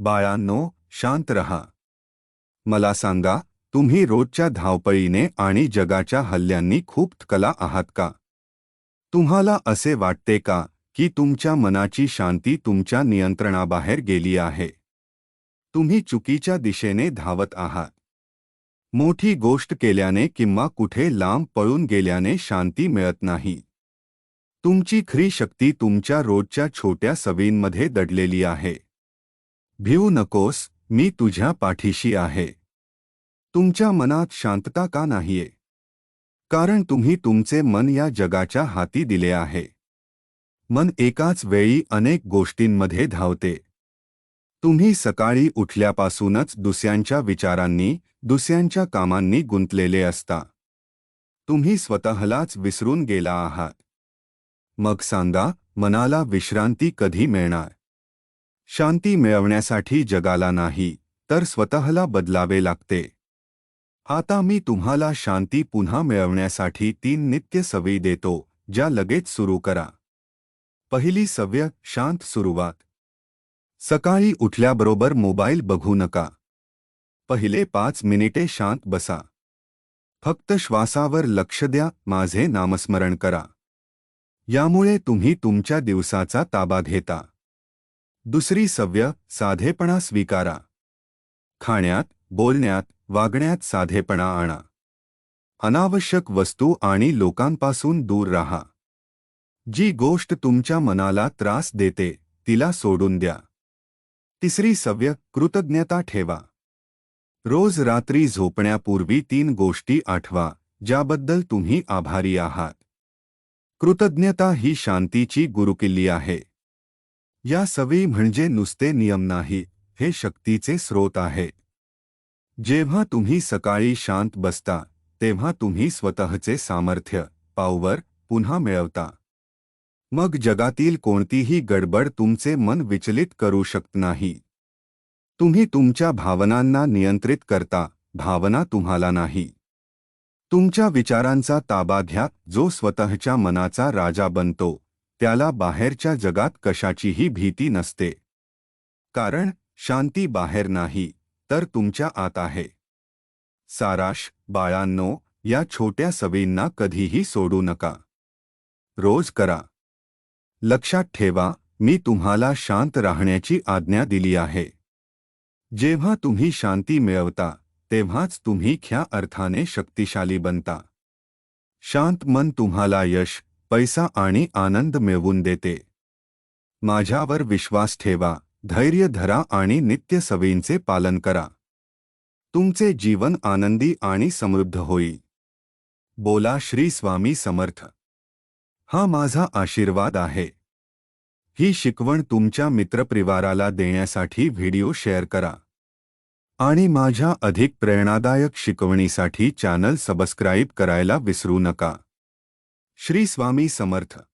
बाळांनो शांत रहा. मला सांगा, तुम्ही रोजच्या धावपळीने आणि जगाच्या हल्ल्यांनी खूप थकला आहात का? तुम्हाला असे वाटते का, की तुमच्या मनाची शांती तुमच्या नियंत्रणाबाहेर गेली आहे? तुम्ही चुकीच्या दिशेने धावत आहात. मोठी गोष्ट केल्याने किंवा कुठे लांब पळून गेल्याने शांती मिळत नाही. तुमची खरी शक्ती तुमच्या रोजच्या छोट्या सवयींमध्ये दडलेली आहे. भिवू नकोस मी तुझ्या पाठीशी आहे. तुमच्या मनात शांतता का नाहीये? कारण तुम्ही तुमचे मन या जगाच्या हाती दिले आहे. मन एकाच वेळी अनेक गोष्टींमध्ये धावते. तुम्ही सकाळी उठल्यापासूनच दुसऱ्यांच्या विचारांनी दुसऱ्यांच्या कामांनी गुंतलेले असता. तुम्ही स्वतःलाच विसरून गेला आहात. मग सांगा मनाला विश्रांती कधी मिळणार? शांती मिळवण्यासाठी जगाला नाही तर स्वतःला बदलावे लागते. आता मी तुम्हाला शांती पुन्हा मिळवण्यासाठी तीन नित्य सवयी देतो ज्या लगेच सुरू करा. पहिली सव्य शांत सुरुवात. सकाळी उठल्याबरोबर मोबाईल बघू नका. पहिले पाच मिनिटे शांत बसा. फक्त श्वासावर लक्ष द्या माझे नामस्मरण करा. यामुळे तुम्ही तुमच्या दिवसाचा ताबा घेता. दुसरी सव्य साधेपणा स्वीकारा. खाण्यात बोलण्यात वागण्यात साधेपणा आणा. अनावश्यक वस्तू आणि लोकांपासून दूर राहा. जी गोष्ट तुमच्या मनाला त्रास देते तिला सोडून द्या. तिसरी सव्य कृतज्ञता ठेवा. रोज रात्री झोपण्यापूर्वी तीन गोष्टी आठवा ज्याबद्दल तुम्ही आभारी आहात. कृतज्ञता ही शांतीची गुरुकिल्ली आहे. या सवयी म्हणजे नुसते नियम नाही हे शक्तीचे स्रोत आहे. जेव्हा तुम्ही सकाळी शांत बसता तेव्हा तुम्ही स्वतःचे सामर्थ्य पावर पुन्हा मिळवता. मग जगातील कोणतीही गडबड तुमचे मन विचलित करू शकत नाही. तुम्ही तुमच्या भावनांना नियंत्रित करता भावना तुम्हाला नाही. तुमच्या विचारांचा ताबा घ्या जो स्वतःच्या मनाचा राजा बनतो. त्याला बाहेरच्या जगात कशाचीही भीती नसते. कारण शांती बाहेर नाही तर तुमच्या आत आहे. साराश बाळांनो या छोट्या सवयींना कधीही सोडू नका. रोज करा. लक्षात ठेवा मी तुम्हाला शांत राहण्याची आज्ञा दिली आहे. जेव्हा तुम्ही शांती मिळवता तेव्हाच तुम्ही ख्या अर्थाने शक्तिशाली बनता. शांत मन तुम्हाला यश पैसा आणि आनंद मिळवून देते. माझ्यावर विश्वास ठेवा धैर्य धरा आणि नित्य सवयींचे पालन करा. तुमचे जीवन आनंदी आणि समृद्ध होईल. बोला श्री स्वामी समर्थ. हा माझा आशीर्वाद आहे. ही शिकवण तुमच्या मित्रपरिवाराला देण्यासाठी व्हिडिओ शेअर करा. आणि माझ्या अधिक प्रेरणादायक शिकवणीसाठी चॅनल सबस्क्राईब करायला विसरू नका. श्री स्वामी समर्थ.